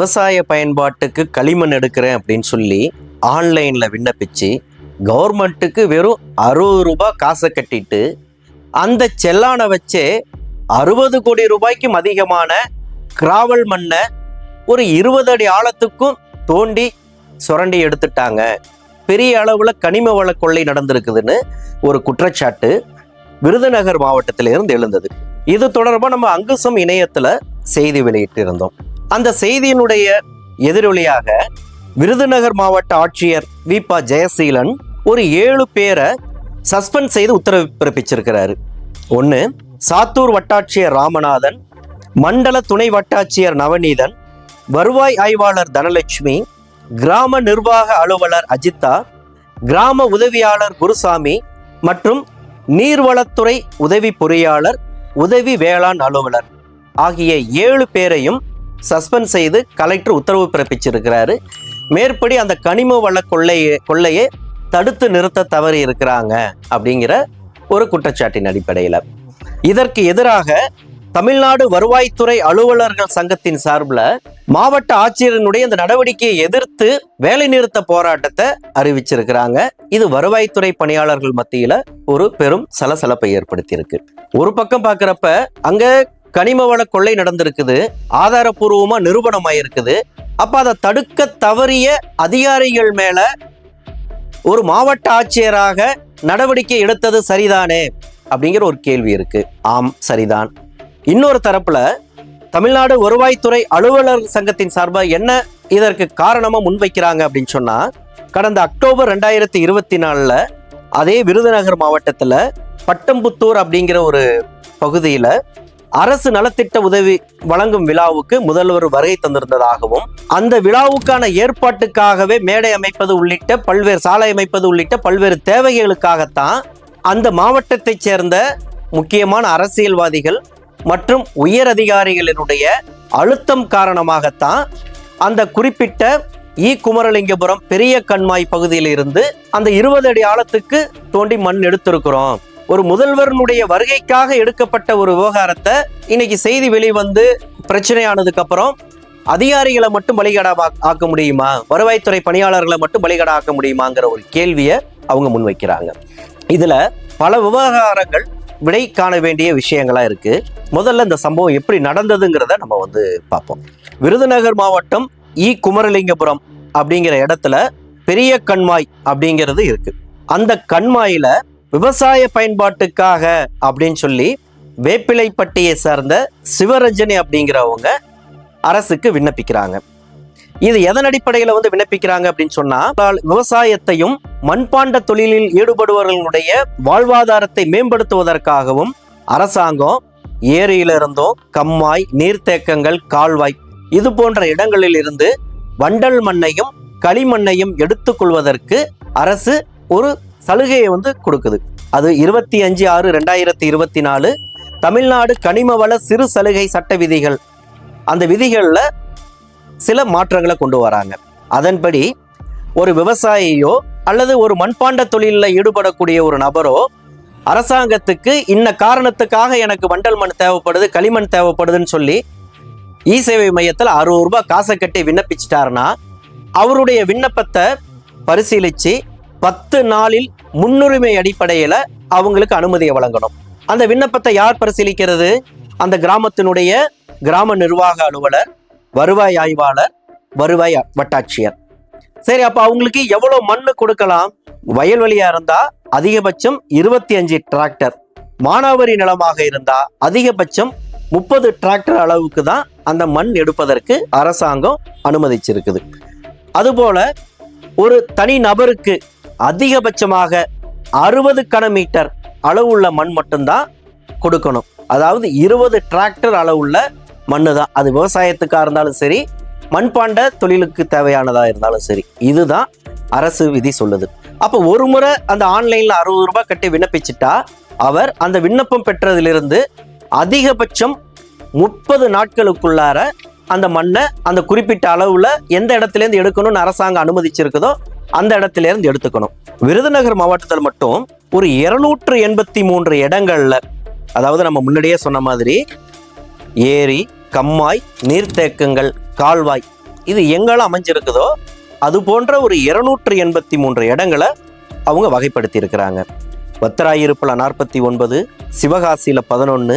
விவசாய பயன்பாட்டுக்கு களிமண் எடுக்கிறேன் அப்படின்னு சொல்லி ஆன்லைனில் விண்ணப்பிச்சு கவர்மெண்ட்டுக்கு வெறும் அறுபது ரூபாய் காசை கட்டிட்டு அந்த செல்லானை வச்சே அறுபது கோடி ரூபாய்க்கும் அதிகமான கிராவல் மண்ணை ஒரு இருபது அடி ஆழத்துக்கும் தோண்டி சுரண்டி எடுத்துட்டாங்க. பெரிய அளவில் கனிம வள கொள்ளை நடந்திருக்குதுன்னு ஒரு குற்றச்சாட்டு விருதுநகர் மாவட்டத்திலிருந்து எழுந்தது. இது தொடர்பாக நம்ம அங்குசம் இணையத்தில் செய்தி வெளியிட்டிருந்தோம். அந்த செய்தியினுடைய எதிரொலியாக விருதுநகர் மாவட்ட ஆட்சியர் விபா ஜெயசீலன் ஒரு ஏழு பேரை சஸ்பெண்ட் செய்து உத்தரவு பிறப்பிச்சிருக்கிறாரு. ஒன்று சாத்தூர் வட்டாட்சியர் ராமநாதன் மண்டல துணை வட்டாட்சியர் நவநீதன் வருவாய் ஆய்வாளர் தனலட்சுமி கிராம நிர்வாக அலுவலர் அஜித்தா கிராம உதவியாளர் குருசாமி மற்றும் நீர்வளத்துறை உதவி பொறியாளர் உதவி வேளாண் அலுவலர் ஆகிய ஏழு பேரையும் சஸ்பெண்ட் செய்து கலெக்டர் உத்தரவு பிறப்பிச்சிருக்கிறாரு. மேற்படி அந்த கனிம வள கொள்ளையை கொள்ளையை தடுத்து நிறுத்த தவறி இருக்கிறாங்க அப்படிங்கிற ஒரு குற்றச்சாட்டின் அடிப்படையில். இதற்கு எதிராக தமிழ்நாடு வருவாய்த்துறை அலுவலர்கள் சங்கத்தின் சார்பில் மாவட்ட ஆட்சியரினுடைய இந்த நடவடிக்கையை எதிர்த்து வேலைநிறுத்த போராட்டத்தை அறிவிச்சிருக்கிறாங்க. இது வருவாய்த்துறை பணியாளர்கள் மத்தியில் ஒரு பெரும் சலசலப்பை ஏற்படுத்தியிருக்கு. ஒரு பக்கம் பார்க்குறப்ப அங்கே கனிம வள கொள்ளை நடந்திருக்குது ஆதாரபூர்வமா நிரூபணம் ஆயிருக்குது அப்ப அதை தடுக்க தவறிய அதிகாரிகள் மேல ஒரு மாவட்ட ஆட்சியராக நடவடிக்கை எடுத்தது சரிதானே அப்படிங்கிற ஒரு கேள்வி இருக்கு. ஆம் சரிதான். இன்னொரு தரப்புல தமிழ்நாடு வருவாய்த்துறை அலுவலர் சங்கத்தின் சார்பாக என்ன இதற்கு காரணமா முன்வைக்கிறாங்க அப்படின்னு சொன்னா கடந்த அக்டோபர் ரெண்டாயிரத்தி இருபத்தி நாலுல அதே விருதுநகர் மாவட்டத்துல பட்டம்புத்தூர் அப்படிங்கிற ஒரு பகுதியில அரசு நலத்திட்ட உதவி வழங்கும் விழாவுக்கு முதல்வர் வருகை தந்திருந்ததாகவும் அந்த விழாவுக்கான ஏற்பாட்டுக்காகவே மேடை அமைப்பது உள்ளிட்ட பல்வேறு சாலை அமைப்பது உள்ளிட்ட பல்வேறு தேவைகளுக்காகத்தான் அந்த மாவட்டத்தைச் சேர்ந்த முக்கியமான அரசியல்வாதிகள் மற்றும் உயர் அதிகாரிகளினுடைய அழுத்தம் காரணமாகத்தான் அந்த குறிப்பிட்ட ஈ குமரலிங்கபுரம் பெரிய கண்மாய் பகுதியில் இருந்து அந்த இருபது அடி ஆழத்துக்கு தோண்டி மண் எடுத்திருக்கிறோம். ஒரு முதல்வருடைய வருகைக்காக எடுக்கப்பட்ட ஒரு விவகாரத்தை இன்னைக்கு செய்தி வெளிவந்து பிரச்சனையானதுக்கு அப்புறம் அதிகாரிகளை மட்டும் பலிகடா ஆக்க முடியுமா? வருவாய்த்துறை பணியாளர்களை மட்டும் பலிகடா ஆக்க முடியுமாங்கிற ஒரு கேள்வியை அவங்க முன்வைக்கிறாங்க. இதுல பல விவகாரங்கள் விடை காண வேண்டிய விஷயங்களா இருக்கு. முதல்ல இந்த சம்பவம் எப்படி நடந்ததுங்கிறத நம்ம வந்து பார்ப்போம். விருதுநகர் மாவட்டம் இ. குமரலிங்கபுரம் அப்படிங்கிற இடத்துல பெரிய கண்மாய் அப்படிங்கிறது இருக்கு. அந்த கண்மாயில விவசாய பயன்பாட்டுக்காக அப்படின்னு சொல்லி வேப்பிலைப்பட்டியை சார்ந்த சிவரஞ்சனி அப்படிங்கிறவங்க அரசுக்கு விண்ணப்பிக்கிறாங்க. இது எதன் அடிப்படையில் வந்து விண்ணப்பிக்கிறாங்க அப்படின்னு சொன்னால் விவசாயத்தையும் மண்பாண்ட தொழிலில் ஈடுபடுபவர்களுடைய வாழ்வாதாரத்தை மேம்படுத்துவதற்காகவும் அரசாங்கம் ஏரியிலிருந்தோ கம்மாய் நீர்த்தேக்கங்கள் கால்வாய் இது போன்ற இடங்களில் இருந்து வண்டல் மண்ணையும் களிமண்ணையும் எடுத்துக்கொள்வதற்கு அரசு ஒரு சலுகையை வந்து கொடுக்குது. அது இருபத்தி அஞ்சு ஆறு ரெண்டாயிரத்தி இருபத்தி நாலு தமிழ்நாடு கனிம வள சிறு சலுகை சட்ட விதிகள். அந்த விதிகளில் சில மாற்றங்களை கொண்டு வராங்க. அதன்படி ஒரு விவசாயியோ அல்லது ஒரு மண்பாண்ட தொழிலில் ஈடுபடக்கூடிய ஒரு நபரோ அரசாங்கத்துக்கு இன்ன காரணத்துக்காக எனக்கு வண்டல் மண் தேவைப்படுது களிமண் தேவைப்படுதுன்னு சொல்லி இ சேவை மையத்தில் அறுபது ரூபாய் காசை கட்டி விண்ணப்பிச்சிட்டாருன்னா அவருடைய விண்ணப்பத்தை பரிசீலித்து பத்து நாளில் முன்னுரிமை அடிப்படையில் அவங்களுக்கு அனுமதியை வழங்கணும். அந்த விண்ணப்பத்தை யார் பரிசீலிக்கிறது? அந்த கிராமத்தினுடைய கிராம நிர்வாக அலுவலர் வருவாய் ஆய்வாளர் வருவாய் வட்டாட்சியர். சரி அப்போ அவங்களுக்கு எவ்வளோ மண்ணு கொடுக்கலாம்? வயல்வெளியாக இருந்தால் அதிகபட்சம் இருபத்தி அஞ்சு டிராக்டர். மானாவரி நிலமாக இருந்தால் அதிகபட்சம் முப்பது டிராக்டர் அளவுக்கு தான் அந்த மண் எடுப்பதற்கு அரசாங்கம் அனுமதிச்சிருக்குது. அதுபோல ஒரு தனி நபருக்கு அதிகபட்சமாக அறுபது கனமீட்டர் அளவுள்ள மண் மட்டும்தான் கொடுக்கணும். அதாவது இருபது டிராக்டர் அளவுள்ள மண்ணு தான் அது விவசாயத்துக்காக இருந்தாலும் சரி மண்பாண்ட தொழிலுக்கு தேவையானதாக இருந்தாலும் சரி இதுதான் அரசு விதி சொல்லுது. அப்போ ஒரு முறை அந்த ஆன்லைனில் அறுபது ரூபாய் கட்டி விண்ணப்பிச்சிட்டா அவர் அந்த விண்ணப்பம் பெற்றதிலிருந்து அதிகபட்சம் முப்பது நாட்களுக்குள்ளார அந்த மண்ணை அந்த குறிப்பிட்ட அளவில் எந்த இடத்துலேருந்து எடுக்கணும்னு அரசாங்கம் அனுமதிச்சிருக்குதோ அந்த இடத்துல இருந்து எடுத்துக்கணும். விருதுநகர் மாவட்டத்தில் மட்டும் ஒரு இருநூற்று எண்பத்தி மூன்று இடங்கள்ல அதாவது நம்ம முன்னாடியே சொன்ன மாதிரி ஏரி கம்மாய் நீர்த்தேக்கங்கள் கால்வாய் இது எங்கெல்லாம் அமைஞ்சிருக்குதோ அது போன்ற ஒரு இருநூற்று எண்பத்தி மூன்று இடங்களை அவங்க வகைப்படுத்தி இருக்கிறாங்க வத்தராயிருப்பில் நாற்பத்தி ஒன்பது சிவகாசியில் பதினொன்று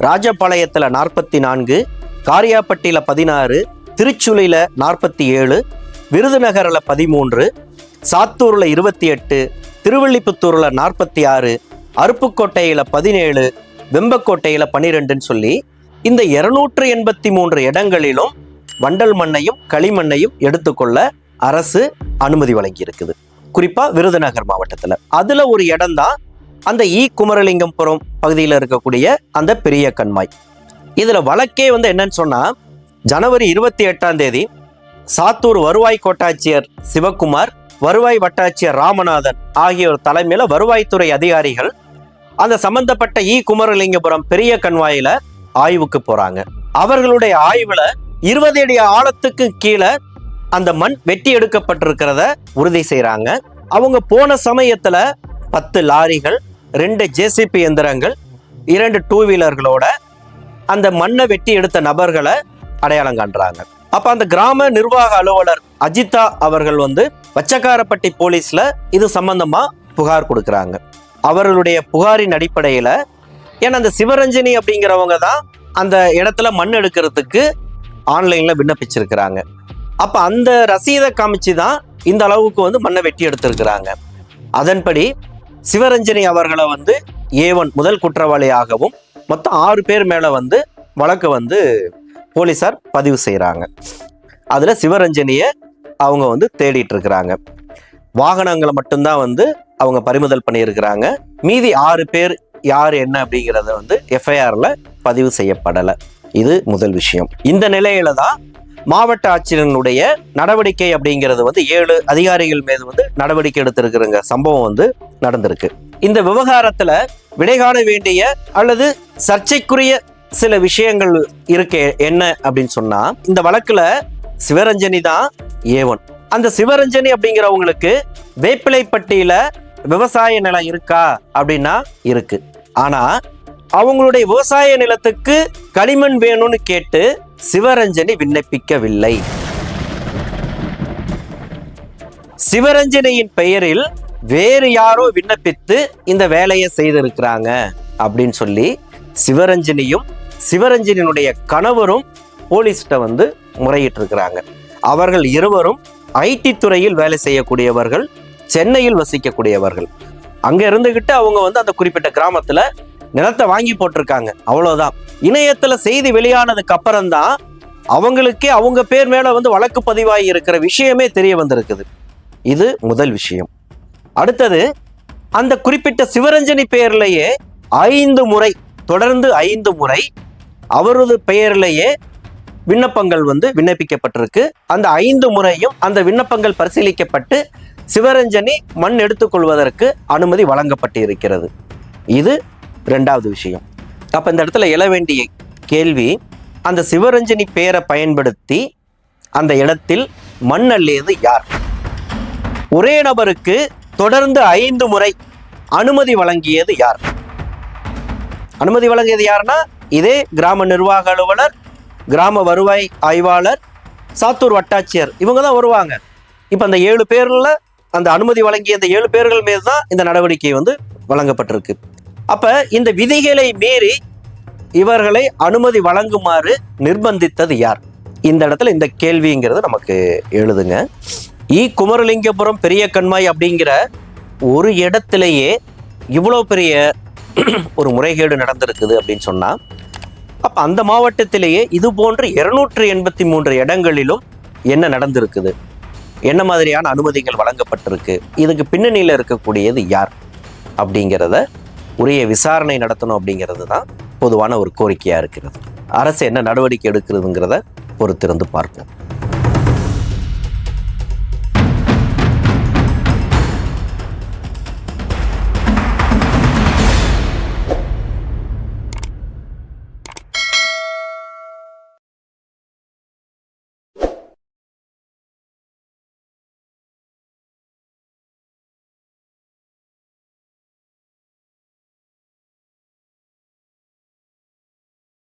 ராஜபாளையத்தில் நாற்பத்தி நான்கு காரியாப்பட்டியில் பதினாறு திருச்சுளியில் நாற்பத்தி ஏழு விருதுநகரில் பதிமூன்று சாத்தூரில் இருபத்தி எட்டு திருவள்ளிபுத்தூரில் நாற்பத்தி ஆறு அருப்புக்கோட்டையில் பதினேழு வெம்பக்கோட்டையில் பன்னிரெண்டுன்னு சொல்லி இந்த இருநூற்று எண்பத்தி மூன்று இடங்களிலும் வண்டல் மண்ணையும் களிமண்ணையும் எடுத்துக்கொள்ள அரசு அனுமதி வழங்கியிருக்குது. குறிப்பாக விருதுநகர் மாவட்டத்தில். அதில் ஒரு இடம் தான் அந்த ஈ குமரலிங்கம்புரம் பகுதியில் இருக்கக்கூடிய அந்த பெரிய கண்மாய் இதில் வழக்கே வந்து என்னன்னு சொன்னால் ஜனவரி இருபத்தி எட்டாம் தேதி சாத்தூர் வருவாய் கோட்டாட்சியர் சிவக்குமார் வருவாய் வட்டாட்சியர் ராமநாதன் ஆகியோர் தலைமையில வருவாய்த்துறை அதிகாரிகள் அந்த சம்பந்தப்பட்ட இ. குமரலிங்கபுரம் பெரிய கண்வாயில ஆய்வுக்கு போறாங்க. அவர்களுடைய ஆய்வுல இருபது அடி ஆழத்துக்கு கீழே அந்த மண் வெட்டி எடுக்கப்பட்டிருக்கிறத உறுதி செய்கிறாங்க அவங்க போன சமயத்துல பத்து லாரிகள் ரெண்டு ஜேசிபி எந்திரங்கள் இரண்டு டூ வீலர்களோட அந்த மண்ணை வெட்டி எடுத்த நபர்களை அடையாளம் காண்றாங்க. அப்ப அந்த கிராம நிர்வாக அலுவலர் அஜிதா அவர்கள் வந்து வச்சக்காரப்பட்டி போலீஸ்ல இது சம்பந்தமா புகார் கொடுக்கறாங்க. அவர்களுடைய புகாரின் அடிப்படையில ஏன்னா அந்த சிவரஞ்சனி அப்படிங்கிறவங்க தான் அந்த இடத்துல மண் எடுக்கிறதுக்கு ஆன்லைன்ல விண்ணப்பிச்சிருக்கிறாங்க. அப்ப அந்த ரசீதை காமிச்சு தான் இந்த அளவுக்கு வந்து மண்ணை வெட்டி எடுத்திருக்கிறாங்க. அதன்படி சிவரஞ்சனி அவர்களை வந்து ஏவன் முதல் குற்றவாளியாகவும் மொத்தம் ஆறு பேர் மேல வந்து வழக்கு வந்து போலீஸார் பதிவு செய்கிறாங்க அதில் சிவரஞ்சனியை அவங்க வந்து தேடிட்டு இருக்கிறாங்க வாகனங்களை மட்டும்தான் வந்து அவங்க பறிமுதல் பண்ணியிருக்கிறாங்க. மீதி ஆறு பேர் யார் என்ன அப்படிங்கிறத வந்து எஃப்ஐஆரில் பதிவு செய்யப்படலை. இது முதல் விஷயம். இந்த நிலையில தான் மாவட்ட ஆட்சியரினுடைய நடவடிக்கை அப்படிங்கிறது வந்து ஏழு அதிகாரிகள் மீது வந்து நடவடிக்கை எடுத்திருக்கிறங்க சம்பவம் வந்து நடந்திருக்கு. இந்த விவகாரத்துல விடை காண வேண்டிய அல்லது சர்ச்சைக்குரிய சில விஷயங்கள் இருக்கு என்ன அப்படின்னு சொன்னா இந்த வழக்குல சிவரஞ்சனி தான் ஏவன் அந்த சிவரஞ்சனி அப்படிங்கிறவங்களுக்கு வேப்பிலைப்பட்டியில விவசாய நிலம் இருக்கா அப்படின்னா இருக்கு. ஆனா அவங்களுடைய விவசாய நிலத்துக்கு களிமண் வேணும்னு கேட்டு சிவரஞ்சனி விண்ணப்பிக்கவில்லை. சிவரஞ்சனியின் பெயரில் வேறு யாரோ விண்ணப்பித்து இந்த வேலையை செய்திருக்கிறாங்க அப்படின்னு சொல்லி சிவரஞ்சனியும் சிவரஞ்சனியினுடைய கணவரும் போலீஸ்கிட்ட வந்து முறையிட்டு இருக்கிறாங்க அவர்கள் இருவரும் ஐடி துறையில் வேலை செய்யக்கூடியவர்கள் சென்னையில் வசிக்கக்கூடியவர்கள். அங்க இருந்துகிட்டு அவங்க வந்து அந்த குறிப்பிட்ட கிராமத்துல நிலத்தை வாங்கி போட்டிருக்காங்க. அவ்வளவுதான். இணையத்துல செய்தி வெளியானதுக்கு அப்புறம்தான் அவங்களுக்கே அவங்க பேர் மேல வந்து வழக்கு பதிவாகி இருக்கிற விஷயமே தெரிய வந்திருக்குது. இது முதல் விஷயம். அடுத்தது அந்த குறிப்பிட்ட சிவரஞ்சனி பெயர்லேயே ஐந்து முறை தொடர்ந்து ஐந்து முறை அவரது பெயரிலேயே விண்ணப்பங்கள் வந்து விண்ணப்பிக்கப்பட்டிருக்கு. அந்த ஐந்து முறையும் அந்த விண்ணப்பங்கள் பரிசீலிக்கப்பட்டு சிவரஞ்சனி மண் எடுத்துக்கொள்வதற்கு அனுமதி வழங்கப்பட்டு இருக்கிறது இது ரெண்டாவது விஷயம். அப்போ இந்த இடத்துல எழ வேண்டிய கேள்வி அந்த சிவரஞ்சனி பெயரை பயன்படுத்தி அந்த இடத்தில் மண் அள்ளியது யார்? ஒரே நபருக்கு தொடர்ந்து ஐந்து முறை அனுமதி வழங்கியது யார்? அனுமதி வழங்கியது யாருன்னா இதே கிராம நிர்வாக அலுவலர் கிராம வருவாய் ஆய்வாளர் சாத்தூர் வட்டாட்சியர். இவங்க தான் வருவாங்க. இப்போ அந்த ஏழு பேரில் அந்த அனுமதி வழங்கிய அந்த ஏழு பேர்கள் மீது தான் இந்த நடவடிக்கை வந்து வழங்கப்பட்டிருக்கு. அப்போ இந்த விதிகளை மீறி இவர்களை அனுமதி வழங்குமாறு நிர்பந்தித்தது யார்? இந்த இடத்துல இந்த கேள்விங்கிறது நமக்கு எழுதுங்க. இ. குமரலிங்கபுரம் பெரிய கண்மாய் அப்படிங்கிற ஒரு இடத்திலேயே இவ்வளோ பெரிய ஒரு முறைகேடு நடந்திருக்குது அப்படின்னு சொன்னால் அப்போ அந்த மாவட்டத்திலேயே இது போன்ற இருநூற்று எண்பத்தி மூன்று இடங்களிலும் என்ன நடந்திருக்குது? என்ன மாதிரியான அனுமதிகள் வழங்கப்பட்டிருக்கு? இதுக்கு பின்னணியில் இருக்கக்கூடியது யார்? அப்படிங்கிறத உரிய விசாரணை நடத்தணும் அப்படிங்கிறது தான் பொதுவான ஒரு கோரிக்கையாக இருக்கிறது. அரசு என்ன நடவடிக்கை எடுக்கிறதுங்கிறத பொறுத்திருந்து பார்ப்போம்.